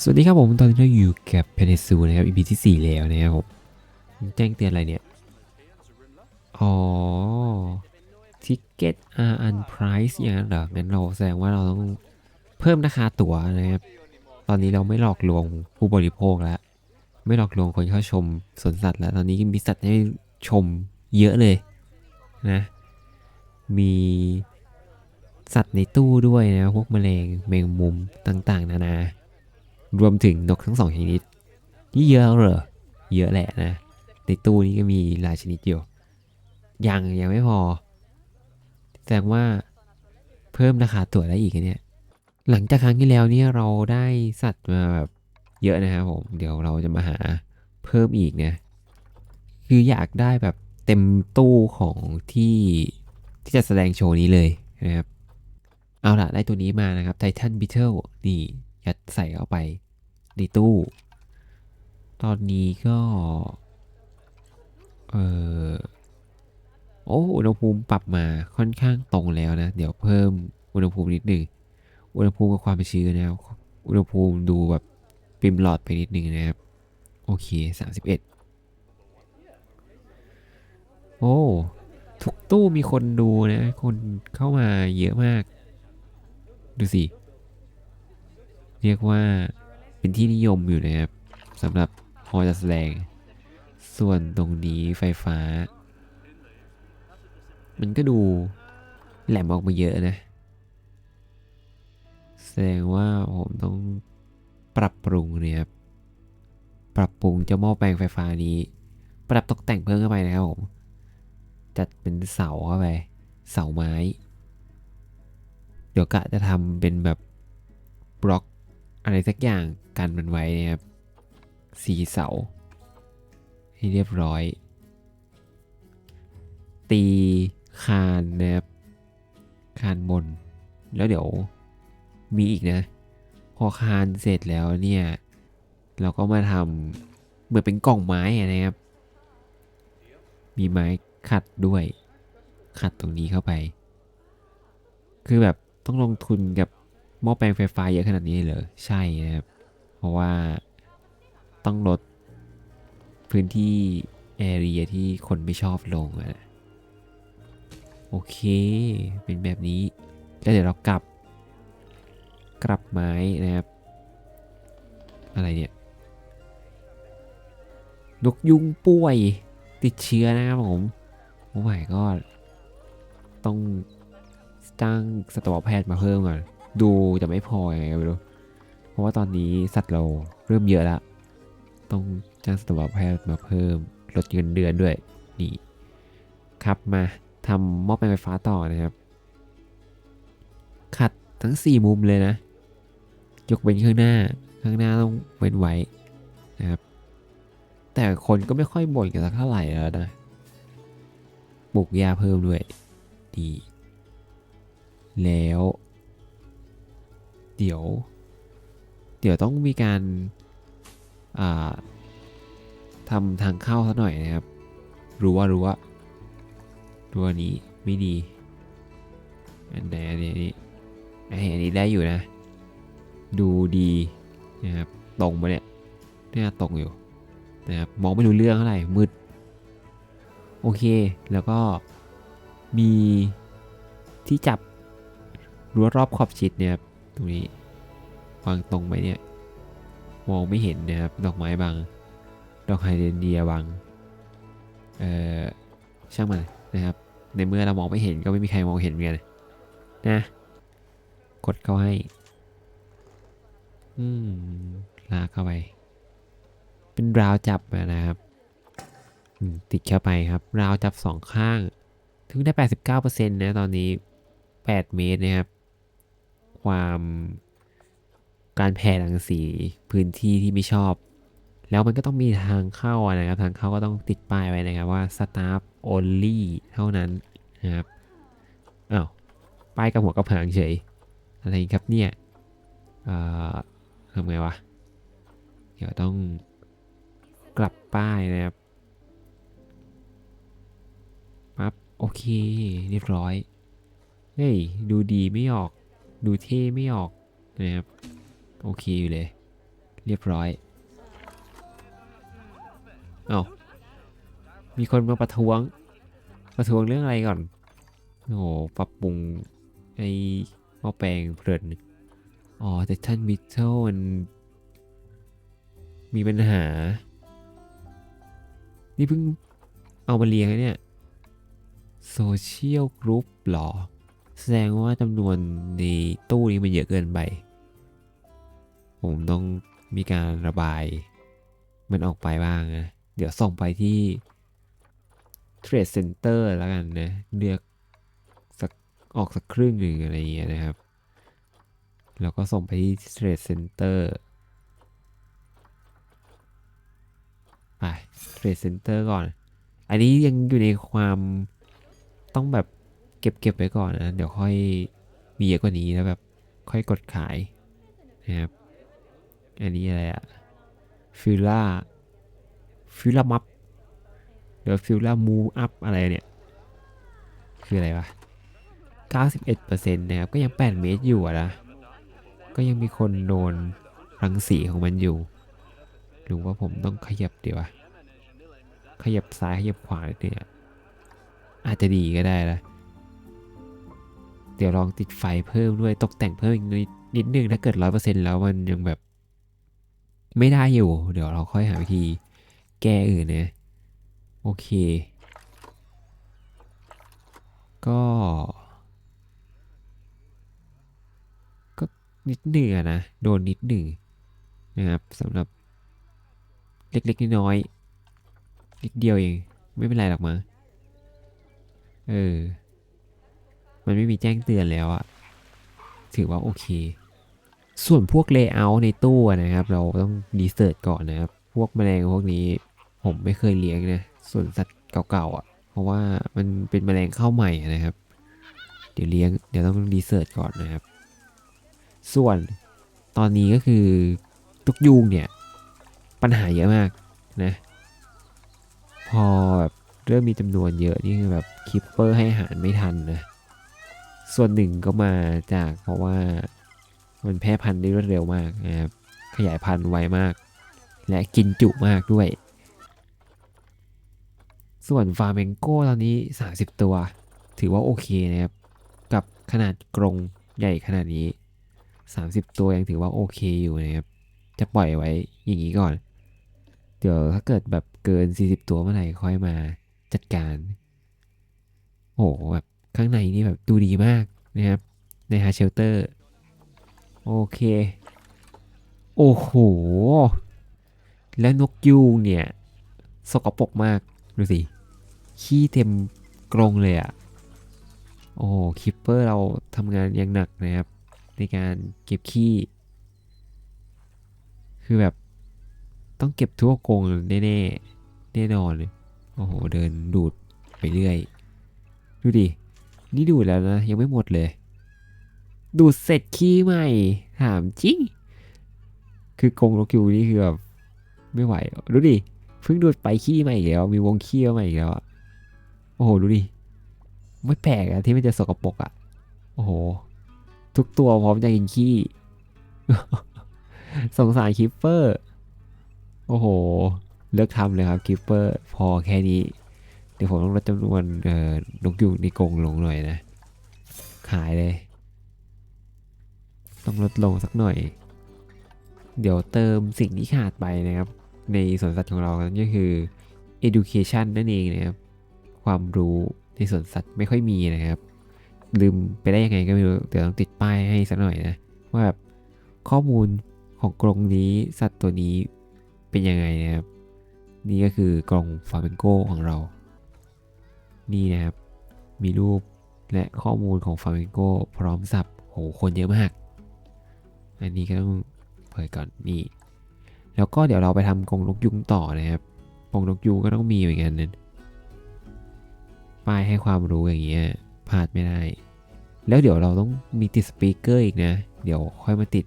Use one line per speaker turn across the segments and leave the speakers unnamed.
สวัสดีครับผม ตอนนี้เราอยู่กับเพนซูนะครับ EP ที่ 4 แล้วนะครับผมแจ้งเตือนอะไรเนี่ย อ๋อ Ticket are unpriced อย่างนั้นเหรอ งั้นเราแสดงว่าเราต้องเพิ่มราคาตั๋วนะครับ ตอนนี้เราไม่หลอกลวงผู้บริโภคแล้ว ไม่หลอกลวงคนเข้าชมสวนสัตว์แล้ว ตอนนี้มีสัตว์ให้ชมเยอะเลยนะ มีสัตว์ในตู้ด้วยนะ พวกแมลงแมงมุมต่าง ๆ นานา รวมถึงนกทั้งสองชนิดนี่เยอะเหรอ เยอะแหละนะ ในตู้นี้ก็มีหลายชนิดอยู่ ยังยังไม่พอ แสดงว่าเพิ่มราคาตั๋วได้อีกเนี่ย หลังจากครั้งที่แล้วเนี่ยเราได้สัตว์มาแบบเยอะนะครับผม เดี๋ยวเราจะมาหาเพิ่มอีกนะ คืออยากได้แบบเต็มตู้ของที่ที่จะแสดงโชว์นี้เลยนะครับ เอาล่ะ ได้ตัวนี้มานะครับไททันบิทเทิลนี่ยัดใส่เข้าไป ในตู้ ตอนนี้ก็ เออโอ้อุณหภูมิปรับมาค่อนข้างตรงแล้วนะ เดี๋ยวเพิ่มอุณหภูมินิดหนึ่งอุณหภูมิกับความชื้นนะครับอุณหภูมิดูแบบปิมหลอดไปนิดหนึ่งนะครับ โอเค 31 โอ้ ทุกตู้มีคนดูนะ คนเข้ามาเยอะมาก ดูสิ เรียกว่า เป็นที่นิยมอยู่นะครับสำหรับฮอลจัดแสดง ส่วนตรงนี้ไฟฟ้า มันก็ดูแหลมออกมาเยอะนะ แสดงว่าผมต้องปรับปรุงเนี่ยครับ ปรับปรุงเจ้าหม้อแปลงไฟฟ้านี้ ปรับตกแต่งเพิ่มเข้าไปนะครับผมจัดเป็นเสาเข้าไป เสาไม้ เดี๋ยวกะจะทำเป็นแบบบล็อก อะไรสักอย่างกันมันไว้นะครับสีเสา ให้เรียบร้อย ตีคานนะครับคานบน แล้วเดี๋ยวมีอีกนะ พอคานเสร็จแล้วเนี่ย เราก็มาทำเหมือนเป็นกล่องไม้อะนะครับ มีไม้ขัดด้วย ขัดตรงนี้เข้าไป คือแบบต้องลงทุนกับ หม้อแปลงไฟฟ้าเยอะขนาดนี้เลยใช่นะครับ เพราะว่าต้องลดพื้นที่แอเรียที่คนไม่ชอบลงอะโอเค เป็นแบบนี้ แล้วเดี๋ยวเรากลับ กลับไม้นะครับ อะไรเนี่ย นกยุงป่วยติดเชื้อนะครับผม โอ้ my god ต้องจ้างสัตวแพทย์มาเพิ่มก่อน ดูจะไม่พอไงไม่รู้ เพราะว่าตอนนี้สัตว์เราเริ่มเยอะแล้วต้องจ้างสัตวแพทย์มาเพิ่มลดเงินเดือนด้วยนี่ครับมาทำหม้อแปลงไฟฟ้าต่อนะครับ ขัดทั้ง 4 มุมเลยนะ ยกเว้นข้างหน้า ข้างหน้าต้องเว้นไว้นะครับ แต่คนก็ไม่ค่อยบ่นกันสักเท่าไหร่แล้วนะปลูกหญ้าเพิ่มด้วยดีแล้ว เดี๋ยว เดี๋ยวต้องมีการาทำทางเข้าสักหน่อยนะครับ รู้ว่ารู้ว่ารั้วนี้ไม่ดี อันไหนอันนี้อันนี้ไอ้อันนี้ได้อยู่นะ ดูดีนะครับ ตรงมาเนี่ยเนี่ยตรงอยู่นะครับ มองไม่รู้เรื่องเท่าไหร่ มืด โอเค แล้วก็มีที่จับรั้วรอบขอบชิดเนี่ยครับ ตรงนี้วางตรงไหมเนี่ย มองไม่เห็นนะครับ ดอกไม้บางดอกไฮเดรนเดียบางเอ่อช่างมันนะครับ ในเมื่อเรามองไม่เห็นก็ไม่มีใครมองเห็นเหมือนกันนะ กดเข้าให้ อืม ลากเข้าไป เป็นราวจับนะครับ ติดเข้าไปครับ ราวจับสองข้าง ถึงได้ 89%นะตอนนี้ 8 เมตรนะครับ ความการแผ่รังสีพื้นที่ที่ไม่ชอบ แล้วมันก็ต้องมีทางเข้านะครับ ทางเข้าก็ต้องติดป้ายไว้นะครับว่า staff only เท่านั้นนะครับอ้าวป้ายกับหัวกับหางเฉย อะไรครับเนี่ยเอ่อทำไงวะ เดี๋ยวต้องกลับป้ายนะครับปั๊บโอเค เรียบร้อย เฮ้ย ดูดีไม่ออก ดูเท่ไม่ออกนะครับโอเคอยู่เลย เรียบร้อยเอามีคนมาประท้วง ประท้วงเรื่องอะไรก่อน โอ้โหปรับปรุงไอ้หม้อแปลงเพลินอ๋อแต่ท่านมิทเทลมันมีปัญหา นี่เพิ่งเอามาเรียงเนี่ยโซเชียลกรุ๊ปหรอ แสดงว่าจำนวนในตู้นี้มันเยอะเกินไป ผมต้องมีการระบาย มันออกไปบ้างนะ เดี๋ยวส่งไปที่ Trade Center แล้วกันนะ เลือกสักออกสักครึ่งหนึ่งอะไรอย่างเงี้ยนะครับ แล้วก็ส่งไปที่ Trade Center ไป Trade Center ก่อน อันนี้ยังอยู่ในความต้องแบบ เก็บเก็บไว้ก่อนนะเดี๋ยวค่อยมีเยอะกว่านี้แล้วแบบค่อยกดขายนะครับอันนี้อะไรอะฟิลล่าฟิลล่ามัพเดี๋ยวฟิลล่ามูอัพอะไรเนี่ย คืออะไรวะ 91%นะครับ ก็ยัง 8 เมตรอยู่อะนะ ก็ยังมีคนโดนรังสีของมันอยู่หรือว่าผมต้องขยับดีวะ ขยับซ้ายขยับขวาเนี่ยอาจจะดีก็ได้นะ เดี๋ยวลองติดไฟเพิ่มด้วยตกแต่งเพิ่มอีกนิดนึงถ้าเกิดร้อยเปอร์เซ็นต์แล้วมันยังแบบ ไม่ได้อยู่ เดี๋ยวเราค่อยหาวิธีแก้อื่นนะโอเค ก็ ก็นิดหนึ่งอะนะ โดนนิดหนึ่งนะครับสำหรับเล็กๆน้อยๆนิดเดียวเอง ไม่เป็นไรหรอกมั้งเออ มันไม่มีแจ้งเตือนแล้วอะถือว่าโอเค ส่วนพวกเลเยอร์ในตู้นะครับ เราต้องดีเซิร์ชก่อนนะครับ พวกแมลงพวกนี้ผมไม่เคยเลี้ยงนะ ส่วนสัตว์เก่าๆอะ เพราะว่ามันเป็นแมลงเข้าใหม่นะครับ เดี๋ยวเลี้ยง เดี๋ยวต้องดีเซิร์ชก่อนนะครับ ส่วนตอนนี้ก็คือตุกยูงเนี่ย ปัญหาเยอะมากนะ พอแบบเริ่มมีจำนวนเยอะนี่คือแบบคิปเปอร์ให้อาหารไม่ทันนะ ส่วนหนึ่งก็มาจากเพราะว่ามันแพร่พันธุ์ได้รวดเร็วมากนะครับ ขยายพันธุ์ไวมาก และกินจุมากด้วย ส่วนฟาร์เมงโก้ตอนนี้ 30 ตัว ถือว่าโอเคนะครับ กับขนาดกรงใหญ่ขนาดนี้ 30 ตัวยังถือว่าโอเคอยู่นะครับ จะปล่อยไว้อย่างนี้ก่อน เดี๋ยวถ้าเกิดแบบเกิน 40 ตัวเมื่อไหร่ค่อยมาจัดการ โอ้โหแบบ ข้างในนี่แบบดูดีมากนะครับ ในฮาเชลเตอร์ โอเค โอ้โห แล้วนกยูงเนี่ย สกปรกมาก ดูสิ ขี้เต็มกรงเลยอะ่ะ โอ้คิปเปอร์เราทำงานอย่างหนักนะครับ ในการเก็บขี้ คือแบบต้องเก็บทั่วกรงแน่ๆ แน่นอนเลยโอ้โห เดินดูดไปเรื่อย ดูดิ นี่ดูแล้วนะยังไม่หมดเลย ดูดเสร็จขี้ใหม่ถามจริง คือกงนกยูงนี่คือแบบไม่ไหวดูดิเพิ่งดูดไปขี้ใหม่อีกแล้วมีวงขี้ใหม่อีกแล้วโอ้โหดูดิไม่แปลกอะที่มันจะสกปรกอะโอ้โห ทุกตัวพร้อมจะกินขี้สงสารคิปเปอร์ โอ้โห เลิกทำเลยครับคิปเปอร์ พอแค่นี้ เดี๋ยวผมต้องลดจำนวนเอ่อนกยูงในกรงลงหน่อยนะ ขายเลย ต้องลดลงสักหน่อย เดี๋ยวเติมสิ่งที่ขาดไปนะครับ ในสวนสัตว์ของเราก็คือ education นั่นเองนะครับ ความรู้ในสวนสัตว์ไม่ค่อยมีนะครับ ลืมไปได้ยังไงก็ไม่รู้เดี๋ยวต้องติดป้ายให้สักหน่อยนะว่าแบบข้อมูลของกรงนี้สัตว์ตัวนี้เป็นยังไงนะครับ นี่ก็คือกรงฟาร์เมงโกของเรา นี่นะครับ มีรูปและข้อมูลของฟาร์เมงโกพร้อมสับโหคนเยอะมาก อันนี้ก็ต้องเผยก่อนนี่ แล้วก็เดี๋ยวเราไปทำกรงนกยุงต่อนะครับกรงนกยุงก็ต้องมีเหมือนกันนั้นป้ายให้ความรู้อย่างเงี้ยพลาดไม่ได้ แล้วเดี๋ยวเราต้องมีติดสปีกเกอร์อีกนะ เดี๋ยวค่อยมาติด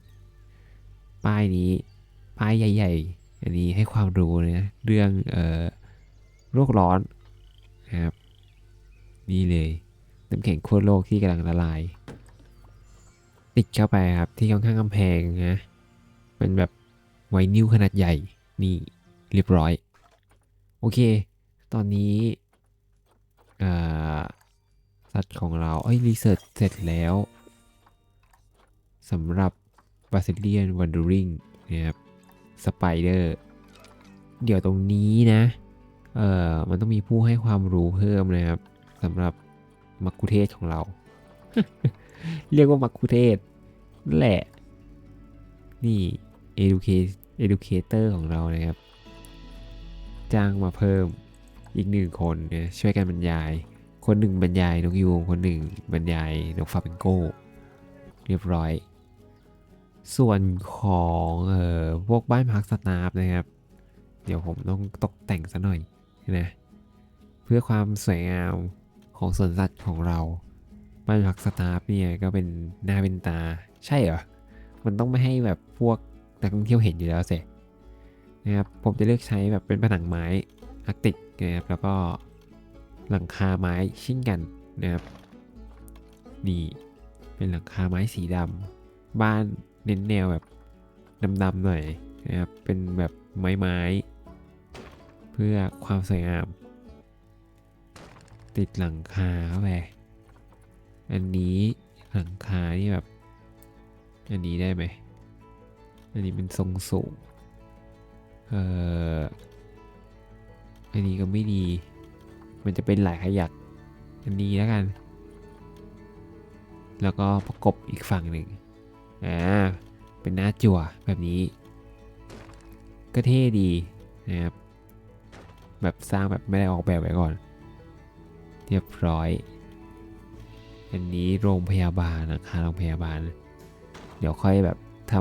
ป้ายนี้ ป้ายใหญ่ ๆ อันนี้ให้ความรู้นะ เรื่องเอ่อโรคร้อนนะครับ นี่เลยน้ำแข็งขั้วโลกที่กำลังละลาย ติดเข้าไปครับที่ข้างๆกำแพงนะมันแบบไวนิลขนาดใหญ่นี่เรียบร้อย โอเค ตอนนี้สัตว์ของเราเอ้ยรีเสิร์ชเสร็จแล้วสำหรับบาซิเลียนวันดูริงนะครับสไปเดอร์เดี๋ยวตรงนี้นะ เอ่อ มันต้องมีผู้ให้ความรู้เพิ่มนะครับ สำหรับมักคุเทศของเรา เรียกว่ามักคุเทศนั่นแหละ นี่ educate educator ของเรานะครับ จ้างมาเพิ่มอีกหนึ่งคนนี่ยช่วยกันบรรยาย คนหนึ่งบรรยายนกยูงคนหนึ่งบรรยายนกฟาเป็นโก้เรียบร้อย ส่วนของเอ่อพวกบ้านพักสตาฟนะครับ เดี๋ยวผมต้องตกแต่งซะหน่อยนะเพื่อความสวยงาม ของสวนสัตว์ของเราบ้านพักสตาฟเนี่ยก็เป็นหน้าเป็นตา ใช่เหรอ มันต้องไม่ให้แบบพวกนักท่องเที่ยวเห็นอยู่แล้วเสนะครับผมจะเลือกใช้แบบเป็นผนังไม้อาร์กติกนะครับแล้วก็หลังคาไม้ชิ้นกันนะครับนี่เป็นหลังคาไม้สีดำบ้านเน้นแนวแบบดำๆหน่อยนะครับเป็นแบบไม้ๆเพื่อความสวยงาม ติดหลังคาเข้าไปอันนี้หลังคานี่แบบ อันนี้ได้ไหม อันนี้เป็นทรงสูง เอ่อ อันนี้ก็ไม่ดี มันจะเป็นหลายขยัก อันนี้แล้วกัน แล้วก็ประกบอีกฝั่งหนึ่ง อ่า เป็นหน้าจั่วแบบนี้ ก็เท่ดีนะครับ แบบสร้างแบบไม่ได้ออกแบบไว้ก่อน เรียบร้อย อันนี้โรงพยาบาลนะคะโรงพยาบาล เดี๋ยวค่อยแบบท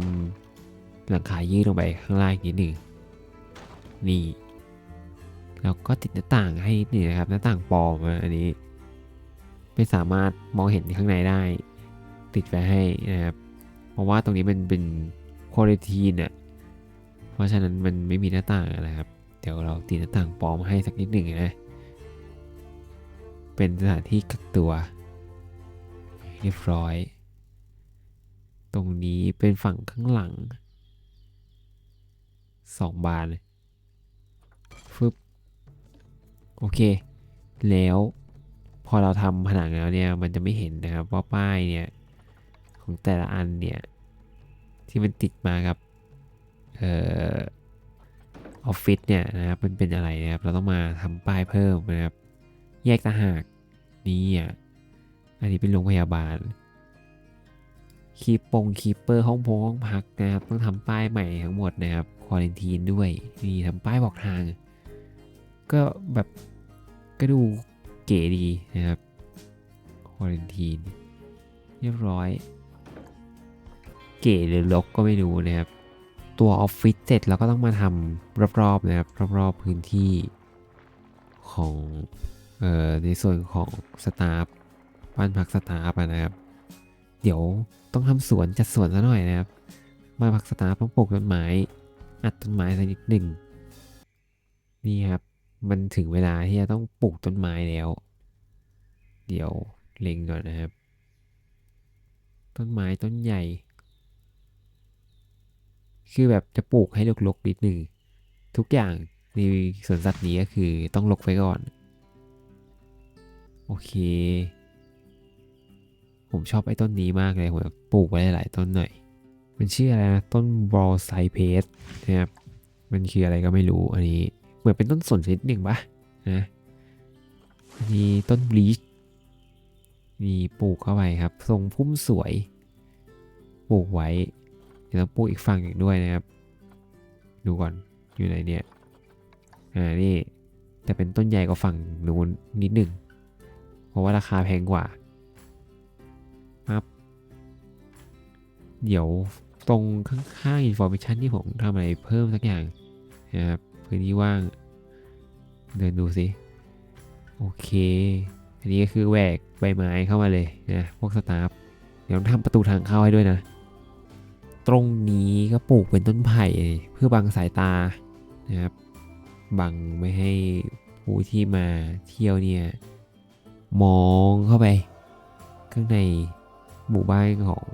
ำหลังคายืดลงไปข้างล่างนิดหนึ่งนี่แล้วก็ติดหน้าต่างให้นิดหนึงนะครับหน้าต่างปลอมอันนี้ ไม่สามารถมองเห็นข้างในได้ ติดไว้ให้นะครับเพราะว่าตรงนี้มันเป็นควอลิทีน่ะเพราะฉะนั้นมันไม่มีหน้าต่างนะครับ เดี๋ยวเราติดหน้าต่างปลอมให้สักนิดหนึ่งนะ เป็นสถานที่กักตัว เรียบร้อย ตรงนี้เป็นฝั่งข้างหลังสองบานเลยฟึบโอเค แล้วพอเราทำผนังแล้วเนี่ย มันจะไม่เห็นนะครับว่าป้ายเนี่ย ของแต่ละอันเนี่ย ที่มันติดมากับเอ่อออฟฟิศเนี่ยนะครับมันเป็นอะไรนะครับ เราต้องมาทำป้ายเพิ่มนะครับ แยกต่างหากนี่อะอันนี้เป็นโรงพยาบาล คีปงคีเปอร์ห้องพงห้องพักนะครับ ต้องทำป้ายใหม่ทั้งหมดนะครับควอลนทีนด้วยนี่ทำป้ายบอกทาง ก็แบบก็ดูเก๋ดีนะครับควอลนทีนเรียบร้อย เก๋หรือลกก็ไม่รู้นะครับ ตัวออฟฟิศเสร็จเราก็ต้องมาทำรอบๆนะครับ รอบๆพื้นที่ของ ในส่วนของสตาฟบ้านพักสตาฟนะครับ เดี๋ยวต้องทำสวนจัดสวนซะหน่อยนะครับบ้านพักสตาฟต้องปลูกต้นไม้อัดต้นไม้สักนิดหนึ่งนี่ครับมันถึงเวลาที่จะต้องปลูกต้นไม้แล้ว เดี๋ยวเล็งก่อนนะครับ ต้นไม้ต้นใหญ่ คือแบบจะปลูกให้รกๆนิดหนึ่งทุกอย่างในสวนสัตว์นี้ก็คือต้องรกไว้ก่อน โอเค ผมชอบไอ้ต้นนี้มากเลยผมอยากปลูกไว้หลายต้นหน่อย มันชื่ออะไรนะ ต้นบอลไซเพสนะครับ มันคืออะไรก็ไม่รู้อันนี้ เหมือนเป็นต้นสนชนิดหนึ่งปะนะอันนี้ต้นบลีชนี่ปลูกเข้าไปครับ ทรงพุ่มสวย ปลูกไว้ เดี๋ยวต้องปลูกอีกฝั่งอีกด้วยนะครับ ดูก่อน อยู่ไหนเนี่ย อ่า นี่ แต่เป็นต้นใหญ่กว่าฝั่งนู้นนิดหนึ่ง ราะว่าราคาแพงกว่าครับเดี๋ยวตรงข้างๆ information ที่ผมทำอะไรเพิ่มสักอย่างนะครับพื้นที่ว่าง เดินดูสิโอเค อันนี้ก็คือแหวกใบไม้เข้ามาเลยนะพวกสตาฟเดี๋ยวต้องทำประตูทางเข้าให้ด้วยนะ ตรงนี้ก็ปลูกเป็นต้นไผ่เพื่อบังสายตานะครับบังไม่ให้ผู้ที่มาเที่ยวเนี่ย มองเข้าไป ข้างในหมู่บ้านของ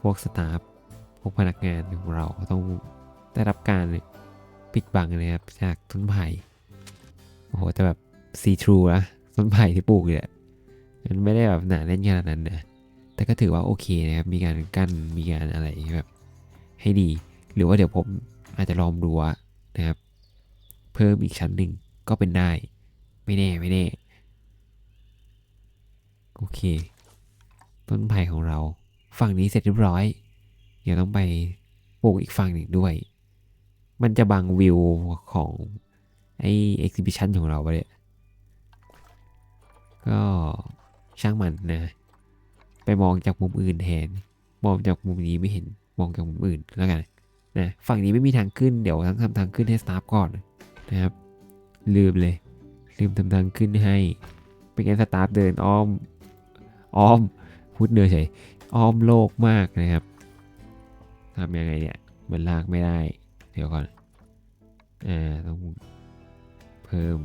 พวกสตาฟพวกพนักงานของเราต้องได้รับการปิดบังนะครับจากต้นไผ่โอ้โหแต่แบบซีทรูนะต้นไผ่ที่ปลูกเนี่ยมันไม่ได้แบบหนาแน่นขนาดนั้นนะแต่ก็ถือว่าโอเคนะครับมีการกั้นมีการอะไรแบบให้ดี หรือว่าเดี๋ยวผมอาจจะลองรั้วนะครับ เพิ่มอีกชั้นหนึ่งก็เป็นได้ ไม่แน่ไม่แน่ โอเค ต้นไผ่ของเรา ฝั่งนี้เสร็จเรียบร้อย เดี๋ยวต้องไปปลูกอีกฝั่งหนึ่งด้วย มันจะบังวิวของไอเอ็กซิบิชันของเราไปเลยก็ช่างมันนะ ไปมองจากมุมอื่นแทน มองจากมุมนี้ไม่เห็น มองจากมุมอื่นแล้วกันนะ ฝั่งนี้ไม่มีทางขึ้น เดี๋ยวต้องทำทางขึ้นให้สตาฟก่อนนะครับ ลืมเลย ลืมทำทางขึ้นให้ เป็นไงสตาฟเดินอ้อม อ้อมพูดเนื้อเฉยอ้อมโลกมากนะครับทำยังไงเนี่ยมันลากไม่ได้ เดี๋ยวก่อนอ่าต้องเพิ่ม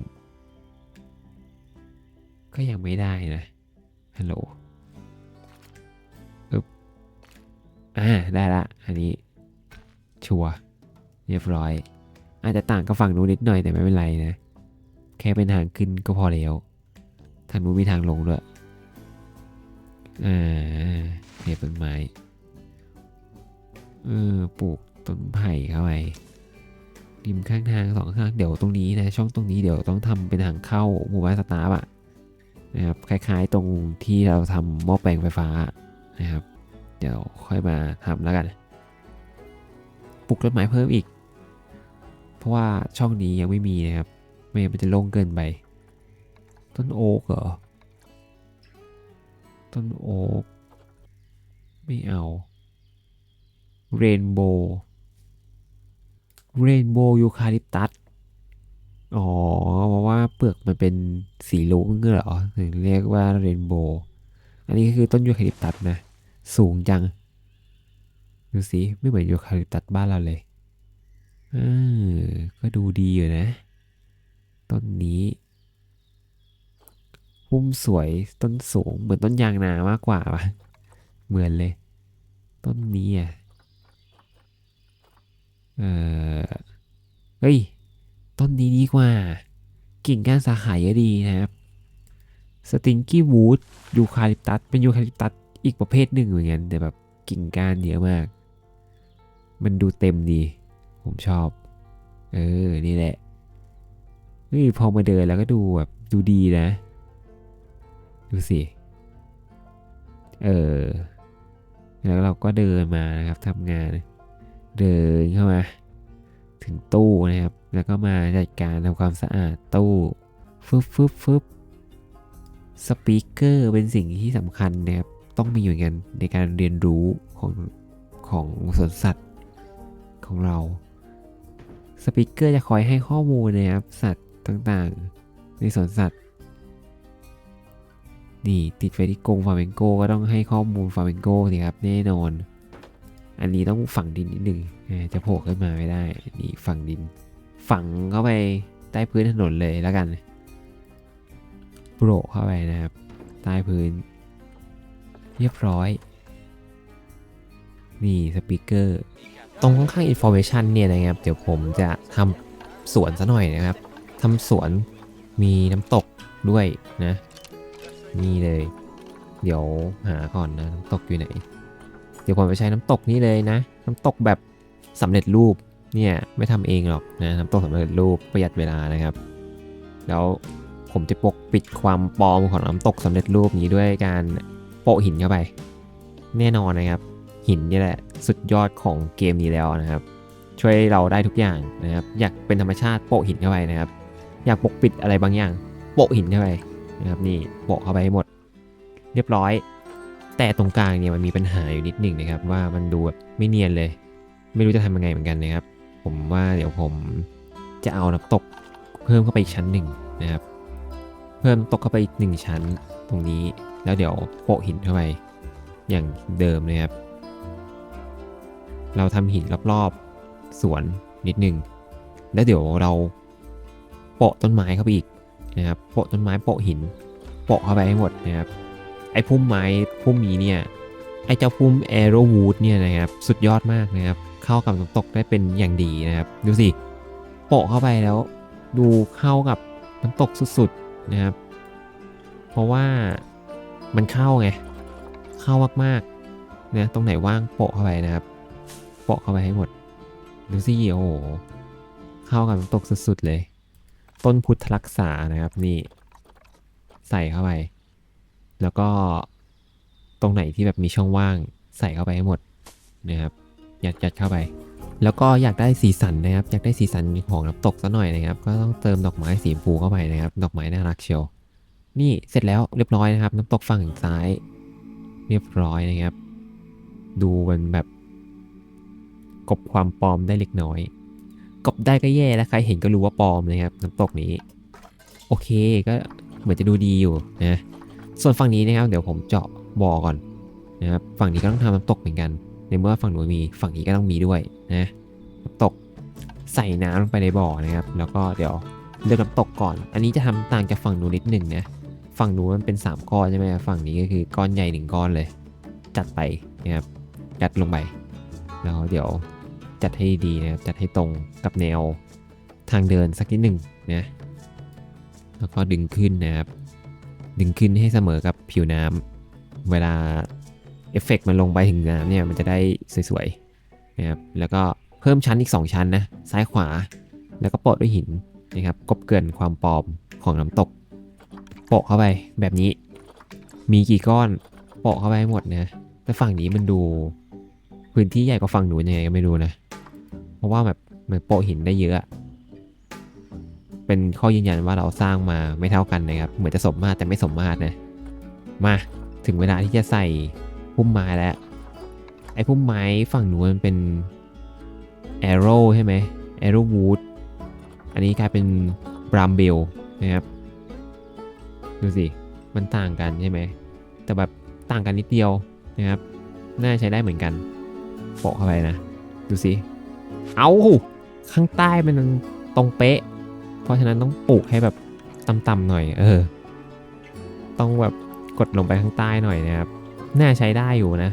ก็ยังไม่ได้นะฮัลโหลอึ๊บอ่าได้ละ อันนี้ ชัวร์เรียบร้อย อาจจะต่างกับฝั่งนู้นนิดหน่อยแต่ไม่เป็นไรนะ แค่เป็นทางขึ้นก็พอแล้ว ทางนู้นมีทางลงด้วย อ่าเก็บต้นไม้ เออ ปลูกต้นไผ่เข้าไปริมข้างทางสองข้าง เดี๋ยวตรงนี้นะ ช่องตรงนี้เดี๋ยวต้องทำเป็นทางเข้าหมู่บ้านสตาร์ฟอะนะครับคล้ายๆตรงที่เราทำหม้อแปลงไฟฟ้านะครับ เดี๋ยวค่อยมาทำแล้วกันปลูกต้นไม้เพิ่มอีก เพราะว่าช่องนี้ยังไม่มีนะครับ ไม่มันจะโล่งเกินไป ต้นโอ๊กเหรอ ต้นโอ๊กไม่เอาเรนโบว์เรนโบว์ยูคาลิปตัสอ๋อเพราะว่าเปลือกมันเป็นสีลุ้งเหรอถึงเรียกว่าเรนโบว์อันนี้ก็คือต้นยูคาลิปตัสนะ สูงจัง ดูสิ ไม่เหมือนยูคาลิปตัสบ้านเราเลยเออก็ดูดีอยู่นะ ต้นนี้ พุ่มสวยต้นสูง เหมือนต้นยางนามากกว่าปะเหมือนเลย ต้นนี้อะเออเฮ้ย ต้นนี้ดีกว่า กิ่งก้านสาขาเยอะดีนะครับสติงกี้วูดยูคาลิปตัสเป็นยูคาลิปตัสอีกประเภทหนึ่งเหมือนกันแต่แบบกิ่งก้านเยอะมาก มันดูเต็มดี ผมชอบ เออ นี่แหละเฮ้ยพอมาเดินแล้วก็ดูแบบดูดีนะ ดูสิ เออ แล้วเราก็เดินมานะครับทำงาน เดินเข้ามา ถึงตู้นะครับ แล้วก็มาจัดการทำความสะอาดตู้ฟึบฟึบฟึบสปีกเกอร์เป็นสิ่งที่สำคัญนะครับ ต้องมีอยู่กันในการเรียนรู้ของของสวนสัตว์ของเรา สปีกเกอร์จะคอยให้ข้อมูลนะครับ สัตว์ต่างๆ ในสวนสัตว์ นี่ติดไฟที่กงฟาเมงโกก็ต้องให้ข้อมูลฟาเมงโกสิครับแน่นอน อันนี้ต้องฝังดินนิดหนึ่งจะโผล่ขึ้นมาไม่ได้ นี่ฝังดิน ฝังเข้าไปใต้พื้นถนนเลยแล้วกันโปรเข้าไปนะครับ ใต้พื้น เรียบร้อย นี่สปีกเกอร์
ตรงข้างๆ information เนี่ยนะครับ เดี๋ยวผมจะทำสวนซะหน่อยนะครับทำสวนมีน้ำตกด้วยนะ นี่เลย เดี๋ยวหาก่อนนะน้ำตกอยู่ไหน เดี๋ยวผมไปใช้น้ำตกนี่เลยนะ น้ำตกแบบสำเร็จรูปเนี่ยไม่ทำเองหรอกนะน้ำตกสำเร็จรูปประหยัดเวลานะครับ แล้วผมจะปกปิดความปลอมของน้ำตกสำเร็จรูปนี้ด้วยการโปะหินเข้าไป แน่นอนนะครับ หินนี่แหละสุดยอดของเกมนี้แล้วนะครับ ช่วยเราได้ทุกอย่างนะครับ อยากเป็นธรรมชาติโปะหินเข้าไปนะครับ อยากปกปิดอะไรบางอย่าง โปะหินเข้าไป นะครับนี่โปะเข้าไปให้หมด เรียบร้อย แต่ตรงกลางเนี่ยมันมีปัญหาอยู่นิดหนึ่งนะครับ ว่ามันดูแบบไม่เนียนเลย ไม่รู้จะทำยังไงเหมือนกันนะครับ ผมว่าเดี๋ยวผมจะเอาน้ำตกเพิ่มเข้าไปอีกชั้นหนึ่งนะครับ เพิ่มน้ำตกเข้าไปอีกหนึ่งชั้นตรงนี้แล้วเดี๋ยวโปะหินเข้าไปอย่างเดิมนะครับ เราทำหินรอบๆสวนนิดหนึ่งแล้วเดี๋ยวเราโปะต้นไม้เข้าไปอีก นะครับโปะต้นไม้โปะหินโปะเข้าไปให้หมดนะครับไอ้พุ่มไม้พุ่มนี้เนี่ยไอ้เจ้าพุ่มแอโรวูดเนี่ยนะครับสุดยอดมากนะครับเข้ากับน้ำตกได้เป็นอย่างดีนะครับดูสิโปะเข้าไปแล้วดูเข้ากับน้ำตกสุดๆนะครับ เพราะว่ามันเข้าไงเข้ามากๆนะตรงไหนว่างโปะเข้าไปนะครับโปะเข้าไปให้หมดดูสิโอ้โหเข้ากับน้ำตกสุดๆเลย ต้นพุทธรักษานะครับนี่ ใส่เข้าไป แล้วก็ตรงไหนที่แบบมีช่องว่าง ใส่เข้าไปให้หมดนะครับยัดยัดเข้าไป แล้วก็อยากได้สีสันนะครับ อยากได้สีสันของน้ำตกซะหน่อยนะครับ ก็ต้องเติมดอกไม้สีชมพูเข้าไปนะครับ ดอกไม้น่ารักเชียวนี่เสร็จแล้วเรียบร้อยนะครับ น้ำตกฝั่งซ้าย เรียบร้อยนะครับ ดูมันแบบ กบความปลอมได้เล็กน้อย กบได้ก็แย่แล้วใครเห็นก็รู้ว่าปลอมนะครับน้ำตกนี้ โอเคก็เหมือนจะดูดีอยู่นะส่วนฝั่งนี้นะครับเดี๋ยวผมเจาะบ่อก่อนนะครับฝั่งนี้ก็ต้องทำน้ำตกเหมือนกัน ในเมื่อฝั่งนู้นมีฝั่งนี้ก็ต้องมีด้วยนะน้ำตกใส่น้ำลงไปในบ่อนะครับ แล้วก็เดี๋ยวเลือกน้ำตกก่อน อันนี้จะทำต่างจากฝั่งนู้นนิดหนึ่งนะฝั่งนู้นมันเป็น 3 ก้อนใช่ไหมฝั่งนี้ก็คือก้อนใหญ่หนึ่งก้อนเลย จัดไปนะครับยัดลงไป แล้วเดี๋ยว จัดให้ดีนะครับจัดให้ตรงกับแนวทางเดินสักนิดหนึ่งนะแล้วก็ดึงขึ้นนะครับ ดึงขึ้นให้เสมอกับผิวน้ำเวลาเอฟเฟกต์มันลงไปถึงน้ำเนี่ยมันจะได้สวยๆนะครับแล้วก็เพิ่มชั้นอีก 2 ชั้นนะซ้ายขวาแล้วก็โปะด้วยหินนะครับกบเกินความปลอมของน้ำตก โปะเข้าไปแบบนี้ มีกี่ก้อนโปะเข้าไปให้หมดนะแต่ฝั่งนี้มันดูพื้นที่ใหญ่กว่าฝั่งหนูยังไงก็ไม่รู้นะ ราะว่าแบบมือนโปะหินได้เยอะ เป็นข้อยืนยันว่าเราสร้างมาไม่เท่ากันนะครับ เหมือนจะสมมาตรแต่ไม่สมมาตรนะ มาถึงเวลาที่จะใส่พุ่มไม้แล้ว ไอ้พุ่มไม้ฝั่งหนูมันเป็น arrow ใช่ไหม arrow wood อันนี้กลายเป็น bram b e l นะครับ ดูสิ มันต่างกันใช่ไหม แต่แบบต่างกันนิดเดียวนะครับ น่าใช้ได้เหมือนกันโปะเข้าไปนะ ดูสิ เอาข้างใต้มันตรงเป๊ะ เพราะฉะนั้นต้องปลูกให้แบบต่ำๆหน่อย เออ ต้องแบบกดลงไปข้างใต้หน่อยนะครับ น่าใช้ได้อยู่นะ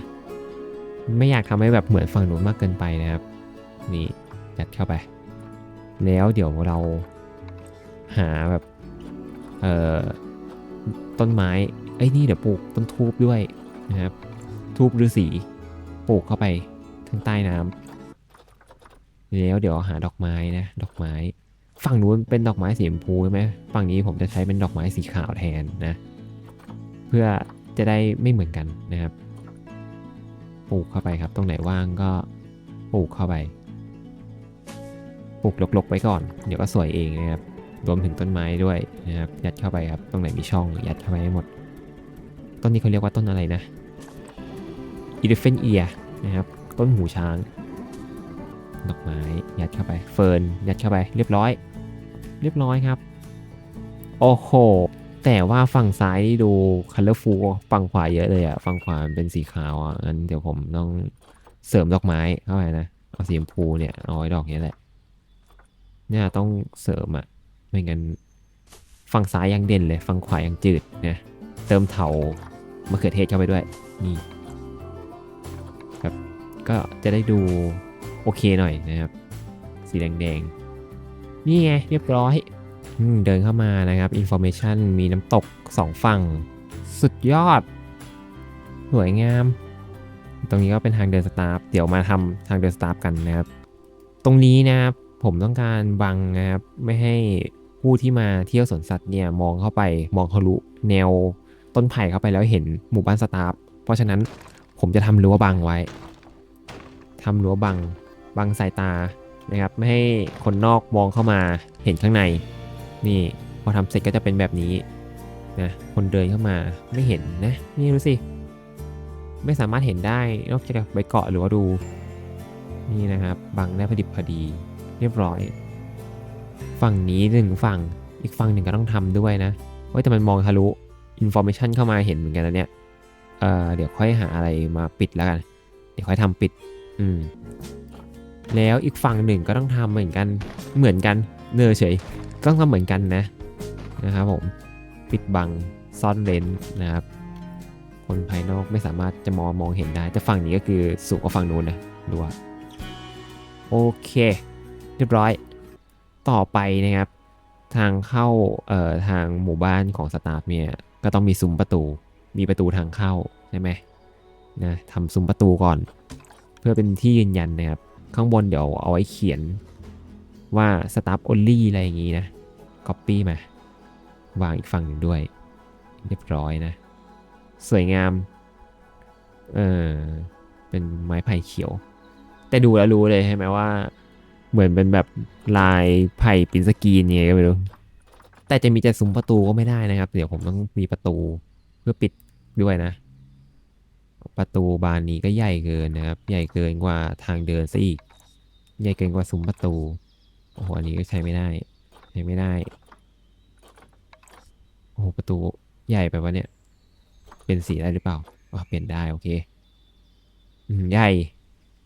ไม่อยากทำให้แบบเหมือนฝั่งนู้นมากเกินไปนะครับ นี่ยัดเข้าไป แล้วเดี๋ยวเราหาแบบ เอ่อ ต้นไม้ ไอ้นี่เดี๋ยวปลูกต้นทูบด้วยนะครับ ทูบฤาษีปลูกเข้าไปข้างใต้น้ำ แล้วเดี๋ยวหาดอกไม้นะ ดอกไม้ ฝั่งนู้นเป็นดอกไม้สีชมพูใช่ไหมฝั่งนี้ผมจะใช้เป็นดอกไม้สีขาวแทนนะ เพื่อจะได้ไม่เหมือนกันนะครับ ปลูกเข้าไปครับ ตรงไหนว่างก็ปลูกเข้าไป ปลูกลกๆไว้ก่อน เดี๋ยวก็สวยเองนะครับ รวมถึงต้นไม้ด้วยนะครับ ยัดเข้าไปครับ ตรงไหนมีช่องยัดเข้าไปให้หมด ต้นนี้เขาเรียกว่าต้นอะไรนะ elephant ear นะครับ ต้นหูช้าง ดอกไม้ยัดเข้าไปเฟิร์นยัดเข้าไปเรียบร้อย เรียบร้อยครับ โอ้โห แต่ว่าฝั่งซ้ายนี่ดู colorful ฝั่งขวาเยอะเลยอะฝั่งขวาเป็นสีขาวอะงั้นเดี๋ยวผมต้องเสริมดอกไม้เข้าไปนะเอาสีชมพูเนี่ยเอาไว้ดอกนี้แหละเนี่ยต้องเสริมอะไม่งั้นฝั่งซ้ายยังเด่นเลยฝั่งขวายังจืดนะเติมเถามะเขือเทศเข้าไปด้วยนี่ครับก็จะได้ดู โอเคหน่อยนะครับ สีแดงๆ นี่ไงเรียบร้อยอเดินเข้ามานะครับ Information มีน้ำตกสองฝั่ง สุดยอด สวยงาม ตรงนี้ก็เป็นทางเดินสตาฟเดี๋ยวมาทำทางเดินสตาฟกันนะครับ ตรงนี้นะครับผมต้องการบังนะครับ ไม่ให้ผู้ที่มาเที่ยวสวนสัตว์เนี่ยมองเข้าไปมองทะลุแนวต้นไผ่เข้าไปแล้วเห็นหมู่บ้านสตาฟเพราะฉะนั้นผมจะทำรั้วบังไว้ทำรั้วบัง บังสายตานะครับ ไม่ให้คนนอกมองเข้ามาเห็นข้างใน นี่พอทำเสร็จก็จะเป็นแบบนี้นะคนเดินเข้ามาไม่เห็นนะนี่ดูสิไม่สามารถเห็นได้นอกจากไปเกาะหรือว่าดูนี่นะครับบังได้พอดิบพอดี เรียบร้อย ฝั่งนี้หนึ่งฝั่งอีกฝั่งหนึ่งก็ต้องทำด้วยนะว้ยแต่มันมองทะลุอินโฟ a t ชันเข้ามาเห็นเหมือนกันนะเนี่ยเออเดี๋ยวค่อยหาอะไรมาปิดแล้วกัน เดี๋ยวค่อยทำปิด อืม แล้วอีกฝั่งหนึ่งก็ต้องทำเหมือนกันเหมือนกันเนอเฉยก็ต้องทำเหมือนกันนะนะครับผมปิดบังซ่อนเลนนะครับคนภายนอกไม่สามารถจะมองมองเห็นได้แต่ฝั่งนี้ก็คือสูงกว่าฝั่งนู้นนะดูว่าโอเค เรียบร้อยต่อไปนะครับ ทางเข้าเอ่อทางหมู่บ้านของสตาฟเนี่ยก็ต้องมีซุ้มประตู มีประตูทางเข้าใช่ไหมนะทำซุ้มประตูก่อน เพื่อเป็นที่ยืนยันนะครับ ข้างบนเดี๋ยวเอาไว้เขียนว่า staff only อะไรอย่างงี้นะ copy มา วางอีกฝั่งหนึ่งด้วย เรียบร้อยนะ สวยงาม เออเป็นไม้ไผ่เขียว แต่ดูแล้วรู้เลยใช่ไหมว่า เหมือนเป็นแบบลายไผ่ปินสกีนยังไงก็ไม่รู้ แต่จะมีแต่ซุ้มประตูก็ไม่ได้นะครับ เดี๋ยวผมต้องมีประตูเพื่อปิดด้วยนะ ประตูบานนี้ก็ใหญ่เกินนะครับ ใหญ่เกินกว่าทางเดินซะอีก ใหญ่เกินกว่าซุ้มประตู โอ้โห อันนี้ก็ใช้ไม่ได้ ใช้ไม่ได้ โอ้โห ประตูใหญ่ไปวะเนี่ย เป็นสีได้หรือเปล่าอ๋อเปลี่ยนได้ โอเค ใหญ่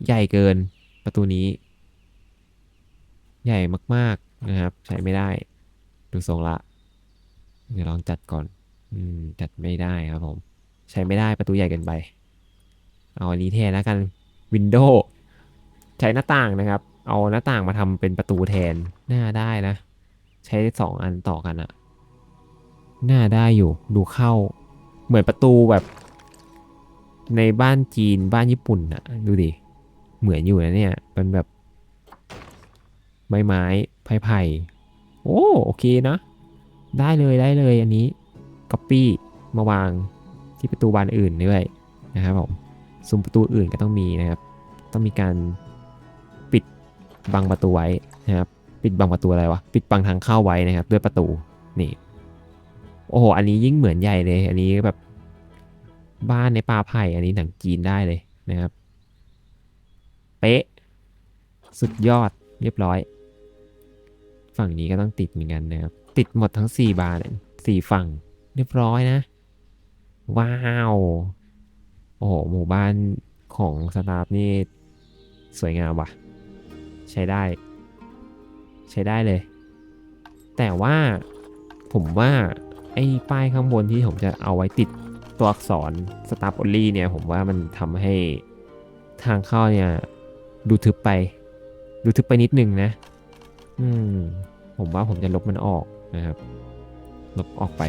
ใหญ่เกิน ประตูนี้ ใหญ่มาก ๆ นะครับ ใช้ไม่ได้ ดูทรงละ เดี๋ยวลองจัดก่อน อืม จัดไม่ได้ครับผม ใช้ไม่ได้ประตูใหญ่เกินไป เอาอันนี้แทนแล้วกันวินโดว์ใช้หน้าต่างนะครับ เอาหน้าต่างมาทำเป็นประตูแทนน่าได้นะ ใช้สองอันต่อกันอะน่าได้อยู่ดูเข้า เหมือนประตูแบบ ในบ้านจีนบ้านญี่ปุ่นอะดูดิ เหมือนอยู่นะเนี่ยเป็นแบบไม้ไม้ไผ่ไผ่โอ้โอเคนะ ได้เลยได้เลยอันนี้ก๊อปปี้มาวางที่ประตูบานอื่นด้วยนะครับผม ซุ้มประตูอื่นก็ต้องมีนะครับ ต้องมีการปิดบังประตูไว้นะครับ ปิดบังประตูอะไรวะ ปิดบังทางเข้าไว้นะครับ ด้วยประตู นี่ โอ้โห อันนี้ยิ่งเหมือนใหญ่เลย อันนี้แบบบ้านในป่าไผ่ อันนี้หนังจีนได้เลยนะครับ เป๊ะ สุดยอด เรียบร้อย ฝั่งนี้ก็ต้องติดเหมือนกันนะครับ ติดหมดทั้ง 4 บานสี่ฝั่ง เรียบร้อยนะ ว้าว โอ้โห หมู่บ้านของสตาฟนี่สวยงามว่ะ ใช้ได้ ใช้ได้เลย แต่ว่าผมว่า ไอ้ป้ายข้างบนที่ผมจะเอาไว้ติดตัวอักษร Staff Only เนี่ย ผมว่ามันทำให้ทางเข้าเนี่ย ดูทึบไป ดูทึบไปนิดนึงนะ อืม ผมว่าผมจะลบมันออกนะครับ ลบออกไป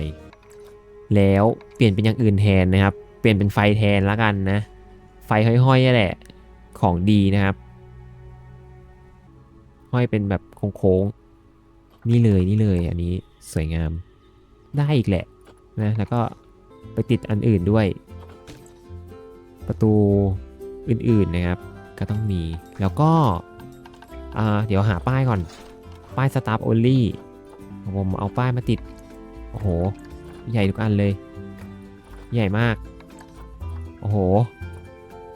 แล้วเปลี่ยนเป็นอย่างอื่นแทนนะครับ เปลี่ยนเป็นไฟแทนละกันนะ ไฟห้อยๆนี่แหละ ของดีนะครับ ห้อยเป็นแบบโค้งๆ นี่เลยนี่เลยอันนี้สวยงาม ได้อีกแหละนะ แล้วก็ไปติดอันอื่นด้วย ประตูอื่นๆนะครับ ก็ต้องมี แล้วก็เดี๋ยวหาป้ายก่อน ป้าย Staff Only ผมเอาป้ายมาติด โอ้โห ใหญ่ทุกอันเลย ใหญ่มาก โอ้โห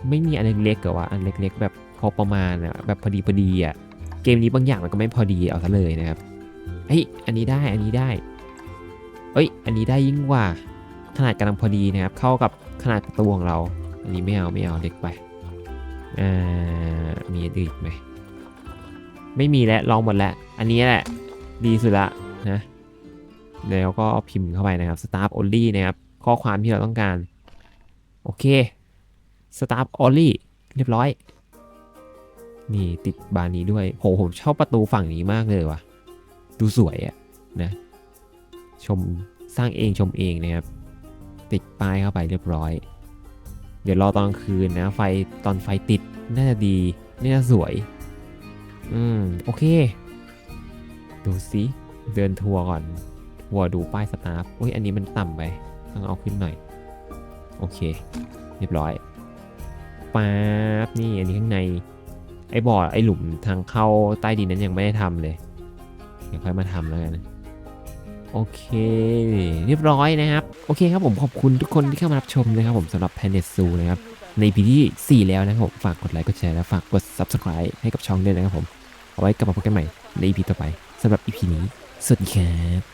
ไม่มีอันเล็กๆเหรอวะอันเล็ก ๆ แบบพอประมาณอะแบบพอดีพอดีอะเกมนี้บางอย่างมันก็ไม่พอดีเอาซะเลยนะครับเฮ้ยอันนี้ได้อันนี้ได้เอ้ย อันนี้ได้ยิ่งกว่าขนาดกำลังพอดีนะครับ เข้ากับขนาดประตูของเรา อันนี้ไม่เอาไม่เอาเล็กไปอ่ามีอื่นอีกไหมไม่มีแล้วลองหมดแล้วอันนี้แหละดีสุดละนะแล้วก็พิมพ์เข้าไปนะครับ staff only นะครับ ข้อความที่เราต้องการ โอเค staff only เรียบร้อย นี่ติดบานนี้ด้วยโหผมชอบประตูฝั่งนี้มากเลยว่ะ ดูสวยอะนะ ชมสร้างเองชมเองนะครับ ติดป้ายเข้าไปเรียบร้อย เดี๋ยวรอตอนคืนนะ ไฟตอนไฟติดน่าจะดีน่าจะสวย อืม โอเค ดูสิเดินทัวร์ก่อน ทัวร์ดูป้ายสตาฟอุ้ยอันนี้มันต่ำไป ต้องเอาขึ้นหน่อย โอเค เรียบร้อยป๊าบนี่อันนี้ข้างใน ไอ้บ่อไอ้หลุมทางเข้าใต้ดินนั้นยังไม่ได้ทำเลยเดี๋ยวค่อยมาทำแล้วกันโอเค เรียบร้อยนะครับ โอเคครับผมขอบคุณทุกคนที่เข้ามารับชมนะครับผมสำหรับ Planet Zoo นะครับ ในปีที่ 4 แล้วนะครับผมฝากกดไลค์กดแชร์และฝากกด Subscribe ให้กับช่องด้วยนะครับผม เอาไว้กลับมาพบกันใหม่ใน EP ต่อไปสำหรับ EP นี้ สวัสดีครับ